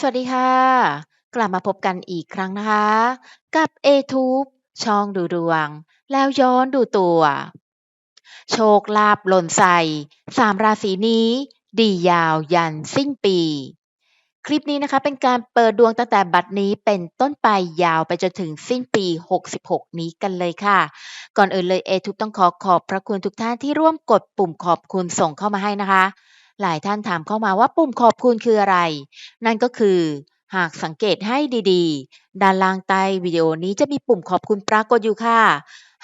สวัสดีค่ะ กลับมาพบกันอีกครั้งนะคะ กับ a t u b e ช่องดูดวง แล้วย้อนดูตัว โชคลาภหล่นใส่สามราศีนี้ ดียาวยันสิ้นปี คลิปนี้นะคะเป็นการเปิดดวงตั้งแต่บัดนี้เป็นต้นไปยาวไปจนถึงสิ้นปี 66 นี้กันเลยค่ะ ก่อนอื่นเลย a t u b e ต้องขอขอบพระคุณทุกท่านที่ร่วมกดปุ่มขอบคุณส่งเข้ามาให้นะคะ หลายท่านถามเข้ามาว่าปุ่มขอบคุณคืออะไร นั่นก็คือหากสังเกตให้ดีๆ ด้านล่างใต้วิดีโอนี้จะมีปุ่มขอบคุณปรากฏอยู่ค่ะ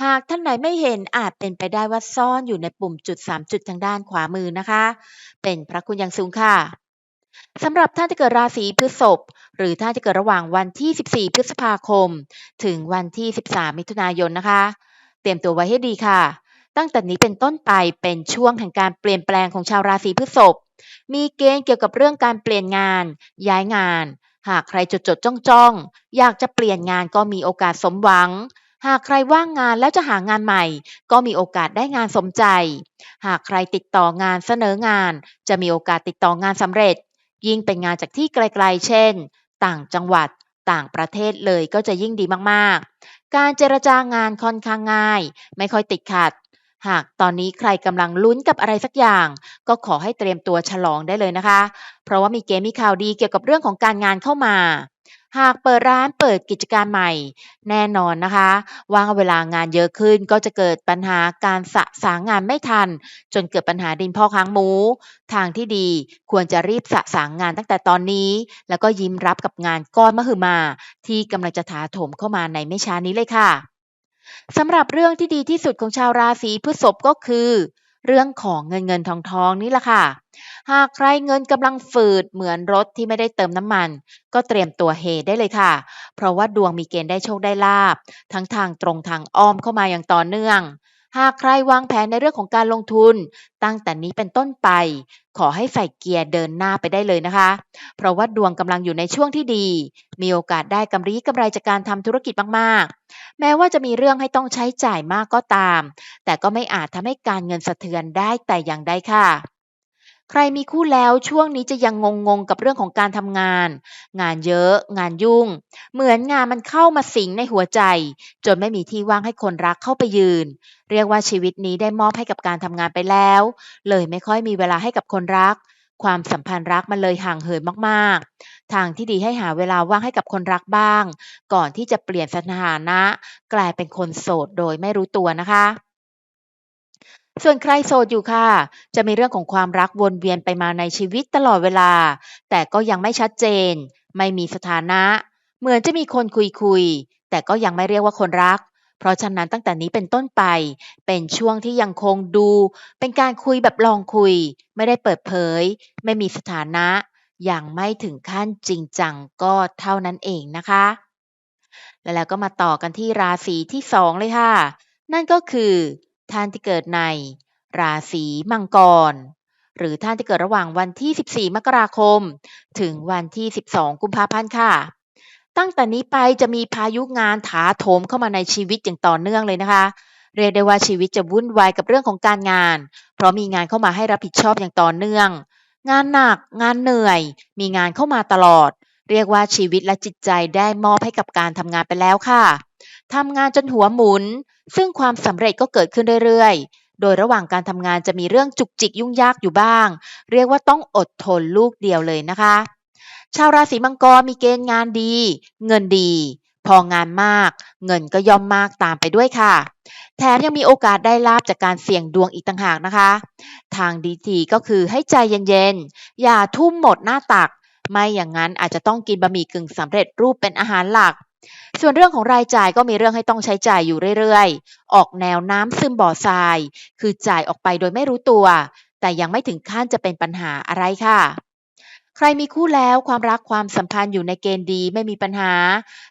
หากท่านไหนไม่เห็นอาจเป็นไปได้ว่าซ่อนอยู่ในปุ่มจุด 3 จุดทางด้านขวามือนะคะ เป็นพระคุณอย่างสูงค่ะสำหรับท่านที่เกิดราศีพฤษภหรือท่านที่เกิดระหว่างวันที่ 14 พฤษภาคม ถึงวันที่ 13 มิถุนายนนะคะ เตรียมตัวไว้ให้ดีค่ะ ตั้งแต่นี้เป็นต้นไปเป็นช่วงแห่งการเปลี่ยนแปลงของชาวราศีพฤษภ มีเกณฑ์เกี่ยวกับเรื่องการเปลี่ยนงาน ย้ายงาน หากใครจดจดจ้องจ้องอยากจะเปลี่ยนงานก็มีโอกาสสมหวัง หากใครว่างงานแล้วจะหางานใหม่ ก็มีโอกาสได้งานสมใจ หากใครติดต่องานเสนองาน จะมีโอกาสติดต่องานสำเร็จ ยิ่งเป็นงานจากที่ไกลๆ เช่น ต่างจังหวัดต่างประเทศเลยก็จะยิ่งดีมากๆ การเจรจางานค่อนข้างง่าย ไม่ค่อยติดขัด หากตอนนี้ใครกำลังลุ้นกับอะไรสักอย่าง ก็ขอให้เตรียมตัวฉลองได้เลยนะคะ เพราะว่ามีเกณฑ์มีข่าวดีเกี่ยวกับเรื่องของการงานเข้ามา หากเปิดร้านเปิดกิจการใหม่ แน่นอนนะคะ ว่างเวลางานเยอะขึ้นก็จะเกิดปัญหาการสะสางงานไม่ทัน จนเกิดปัญหาดินพ่อค้างหมู ทางที่ดีควรจะรีบสะสางงานตั้งแต่ตอนนี้ แล้วก็ยิ้มรับกับงานก้อนมหึมา ที่กำลังจะถาโถมเข้ามาในไม่ช้านี้เลยค่ะ สำหรับเรื่องที่ดีที่สุดของชาวราศีพฤษภก็คือ เรื่องของเงินเงินทองทองนี่แหละค่ะ หากใครเงินกำลังฝืดเหมือนรถที่ไม่ได้เติมน้ำมัน ก็เตรียมตัวเฮได้เลยค่ะ เพราะว่าดวงมีเกณฑ์ได้โชคได้ลาบ ทั้งทางตรงทางอ้อมเข้ามาอย่างต่อเนื่อง หากใครวางแผนในเรื่องของการลงทุน ตั้งแต่นี้เป็นต้นไป ขอให้ใส่เกียร์เดินหน้าไปได้เลยนะคะ เพราะว่าดวงกำลังอยู่ในช่วงที่ดี มีโอกาสได้กำไรกำไรจากการทำธุรกิจมากๆ แม้ว่าจะมีเรื่องให้ต้องใช้จ่ายมากก็ตาม แต่ก็ไม่อาจทำให้การเงินสะเทือนได้แต่อย่างใดค่ะ ใครมีคู่แล้วช่วงนี้จะยังงงๆกับเรื่องของการทำงาน งานเยอะ งานยุ่ง เหมือนงานมันเข้ามาสิงในหัวใจ จนไม่มีที่ว่างให้คนรักเข้าไปยืน เรียกว่าชีวิตนี้ได้มอบให้กับการทำงานไปแล้ว เลยไม่ค่อยมีเวลาให้กับคนรัก ความสัมพันธ์รักมันเลยห่างเหินมากๆ ทางที่ดีให้หาเวลาว่างให้กับคนรักบ้าง ก่อนที่จะเปลี่ยนสถานะ กลายเป็นคนโสดโดยไม่รู้ตัวนะคะ ส่วนใครโสดอยู่ค่ะ จะมีเรื่องของความรักวนเวียนไปมาในชีวิตตลอดเวลา แต่ก็ยังไม่ชัดเจน ไม่มีสถานะ เหมือนจะมีคนคุยคุย แต่ก็ยังไม่เรียกว่าคนรัก เพราะฉะนั้นตั้งแต่นี้เป็นต้นไป เป็นช่วงที่ยังคงดู เป็นการคุยแบบลองคุย ไม่ได้เปิดเผย ไม่มีสถานะยังไม่ถึงขั้นจริงจังก็เท่านั้นเองนะคะ แล้วเราก็มาต่อกันที่ราศีที่สองเลยค่ะ นั่นก็คือ ท่านที่เกิดใน ราศีมังกร หรือท่านที่เกิดระหว่างวันที่ 14 มกราคม ถึงวันที่ 12 กุมภาพันธ์ค่ะ ตั้งแต่นี้ไปจะมีพายุงานถาโถมเข้ามาในชีวิตอย่างต่อเนื่องเลยนะคะ เรียกได้ว่าชีวิตจะวุ่นวายกับเรื่องของการงาน เพราะมีงานเข้ามาให้รับผิดชอบอย่างต่อเนื่อง งานหนัก งานเหนื่อย มีงานเข้ามาตลอด เรียกว่าชีวิตและจิตใจได้มอบให้กับการทำงานไปแล้วค่ะ ทำงานจนหัวหมุน ซึ่งความสำเร็จก็เกิดขึ้นเรื่อยๆ โดยระหว่างการทำงานจะมีเรื่องจุกจิกยุ่งยากอยู่บ้าง เรียกว่าต้องอดทนลูกเดียวเลยนะคะ ชาวราศีมังกรมีเกณฑ์งานดี เงินดี พองานมาก เงินก็ย่อมมากตามไปด้วยค่ะ แถมยังมีโอกาสได้ลาบจากการเสี่ยงดวงอีกต่างหากนะคะ ทางดีทีก็คือให้ใจเย็นๆ อย่าทุ่มหมดหน้าตัก ไม่อย่างนั้นอาจจะต้องกินบะหมี่กึ่งสำเร็จรูปเป็นอาหารหลัก ส่วนเรื่องของรายจ่ายก็มีเรื่องให้ต้องใช้จ่ายอยู่เรื่อยๆ ออกแนวน้ำซึมบ่อทราย คือจ่ายออกไปโดยไม่รู้ตัว แต่ยังไม่ถึงขั้นจะเป็นปัญหาอะไรค่ะ ใครมีคู่แล้วความรักความสัมพันธ์อยู่ในเกณฑ์ดีไม่มีปัญหา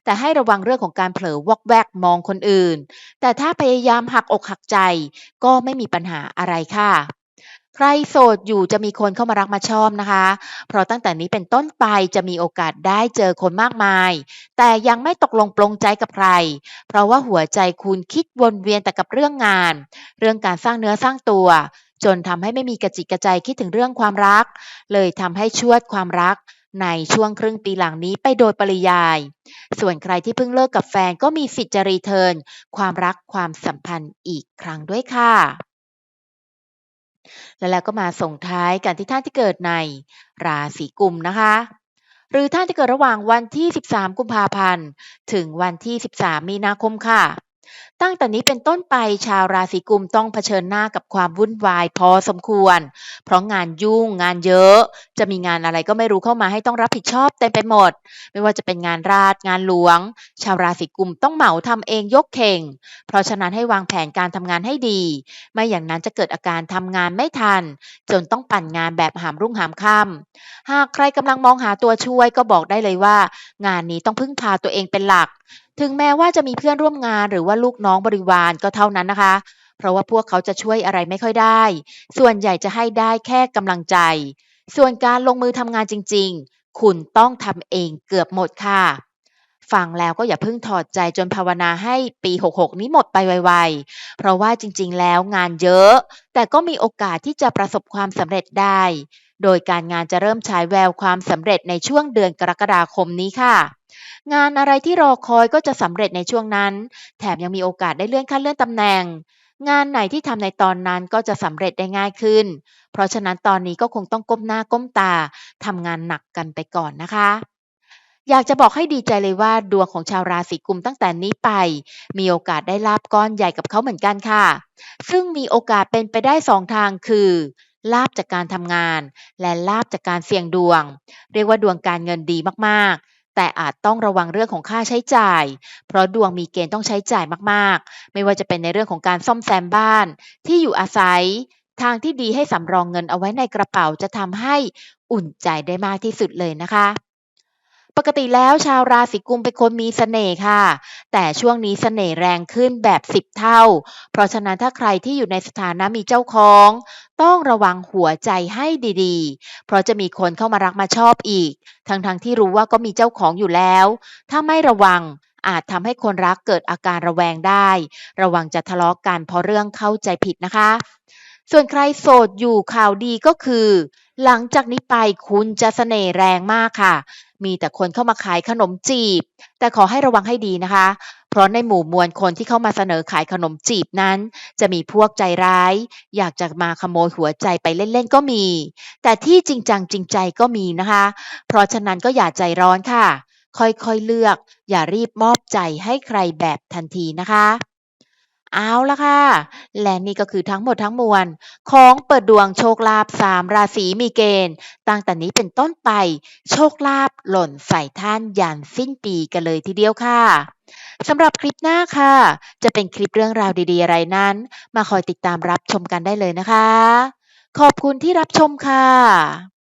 แต่ให้ระวังเรื่องของการเผลอวอกแวกมองคนอื่น แต่ถ้าพยายามหักอกหักใจ ก็ไม่มีปัญหาอะไรค่ะ ใครโสดอยู่จะมีคนเข้ามารักมาชอบนะคะ เพราะตั้งแต่นี้เป็นต้นไปจะมีโอกาสได้เจอคนมากมาย แต่ยังไม่ตกลงปลงใจกับใคร เพราะว่าหัวใจคุณคิดวนเวียนแต่กับเรื่องงาน เรื่องการสร้างเนื้อสร้างตัว จนทำให้ไม่มีกระจิตกระใจคิดถึงเรื่องความรัก เลยทำให้ชวดความรักในช่วงครึ่งปีหลังนี้ไปโดยปริยาย ส่วนใครที่เพิ่งเลิกกับแฟนก็มีสิทธิ์จะรีเทิร์นความรักความสัมพันธ์อีกครั้งด้วยค่ะ และแล้วก็มาส่งท้ายกันที่ท่านที่เกิดในราศีกุมนะคะ หรือท่านที่เกิดระหว่างวันที่ 13 กุมภาพันธ์ ถึงวันที่ 13 มีนาคมค่ะ ตั้งแต่นี้เป็นต้นไปชาวราศีกุมต้องเผชิญหน้ากับความวุ่นวายพอสมควร เพราะงานยุ่งงานเยอะ จะมีงานอะไรก็ไม่รู้เข้ามาให้ต้องรับผิดชอบเต็มไปหมด ไม่ว่าจะเป็นงานราชงานหลวง ชาวราศีกุมต้องเหมาทำเองยกเข่ง เพราะฉะนั้นให้วางแผนการทำงานให้ดี ไม่อย่างนั้นจะเกิดอาการทำงานไม่ทัน จนต้องปั่นงานแบบหามรุ่งหามค่ำหากใครกำลังมองหาตัวช่วยก็บอกได้เลยว่า งานนี้ต้องพึ่งพาตัวเองเป็นหลัก ถึงแม้ว่าจะมีเพื่อนร่วมงานหรือว่าลูกน้องบริวารก็เท่านั้นนะคะ เพราะว่าพวกเขาจะช่วยอะไรไม่ค่อยได้ ส่วนใหญ่จะให้ได้แค่กำลังใจ ส่วนการลงมือทำงานจริง ๆ คุณต้องทำเองเกือบหมดค่ะฟังแล้วก็อย่าเพิ่งถอดใจจนภาวนาให้ปี 66 นี้หมดไปไวๆ เพราะว่าจริงๆ แล้วงานเยอะ แต่ก็มีโอกาสที่จะประสบความสำเร็จได้ โดยการงานจะเริ่มฉายแววความสำเร็จในช่วงเดือนกรกฎาคมนี้ค่ะ งานอะไรที่รอคอยก็จะสำเร็จในช่วงนั้น แถมยังมีโอกาสได้เลื่อนขั้นเลื่อนตำแหน่ง งานไหนที่ทำในตอนนั้นก็จะสำเร็จได้ง่ายขึ้น เพราะฉะนั้นตอนนี้ก็คงต้องก้มหน้าก้มตาทำงานหนักกันไปก่อนนะคะ อยากจะบอกให้ดีใจเลยว่าดวงของชาวราศีกุมตั้งแต่นี้ไป มีโอกาสได้ลาบก้อนใหญ่กับเขาเหมือนกันค่ะ ซึ่งมีโอกาสเป็นไปได้สองทางคือลาบจากการทำงาน และลาบจากการเสี่ยงดวง เรียกว่าดวงการเงินดีมากๆ แต่อาจต้องระวังเรื่องของค่าใช้จ่าย เพราะดวงมีเกณฑ์ต้องใช้จ่ายมากๆ ไม่ว่าจะเป็นในเรื่องของการซ่อมแซมบ้าน ที่อยู่อาศัย ทางที่ดีให้สำรองเงินเอาไว้ในกระเป๋าจะทำให้อุ่นใจได้มากที่สุดเลยนะคะ ปกติแล้วชาวราศีกุมเป็นคนมีเสน่ห์ค่ะ แต่ช่วงนี้เสน่ห์แรงขึ้นแบบ10เท่า เพราะฉะนั้นถ้าใครที่อยู่ในสถานะมีเจ้าของ ต้องระวังหัวใจให้ดีๆ เพราะจะมีคนเข้ามารักมาชอบอีก ทั้งๆทที่รู้ว่าก็มีเจ้าของอยู่แล้ว ถ้าไม่ระวังอาจทำให้คนรักเกิดอาการระแวงได้ ระวังจะทะเลาะกันเพราะเรื่องเข้าใจผิดนะคะ ส่วนใครโสดอยู่ข่าวดีก็คือ หลังจากนี้ไปคุณจะเสน่ห์แรงมากค่ะ มีแต่คนเข้ามาขายขนมจีบ แต่ขอให้ระวังให้ดีนะคะ เพราะในหมู่มวลคนที่เข้ามาเสนอขายขนมจีบนั้น จะมีพวกใจร้าย อยากจะมาขโมยหัวใจไปเล่นๆก็มี แต่ที่จริงจังจริงใจก็มีนะคะ เพราะฉะนั้นก็อย่าใจร้อนค่ะ ค่อยๆเลือก อย่ารีบมอบใจให้ใครแบบทันทีนะคะ เอาละค่ะ และนี่ก็คือทั้งหมดทั้งมวล ของเปิดดวงโชคลาภ3ราศีมีเกณฑ์ ตั้งแต่นี้เป็นต้นไป โชคลาภหล่นใส่ท่านยันสิ้นปีกันเลยทีเดียวค่ะสำหรับคลิปหน้าค่ะ จะเป็นคลิปเรื่องราวดีๆอะไรนั้น มาคอยติดตามรับชมกันได้เลยนะคะ ขอบคุณที่รับชมค่ะ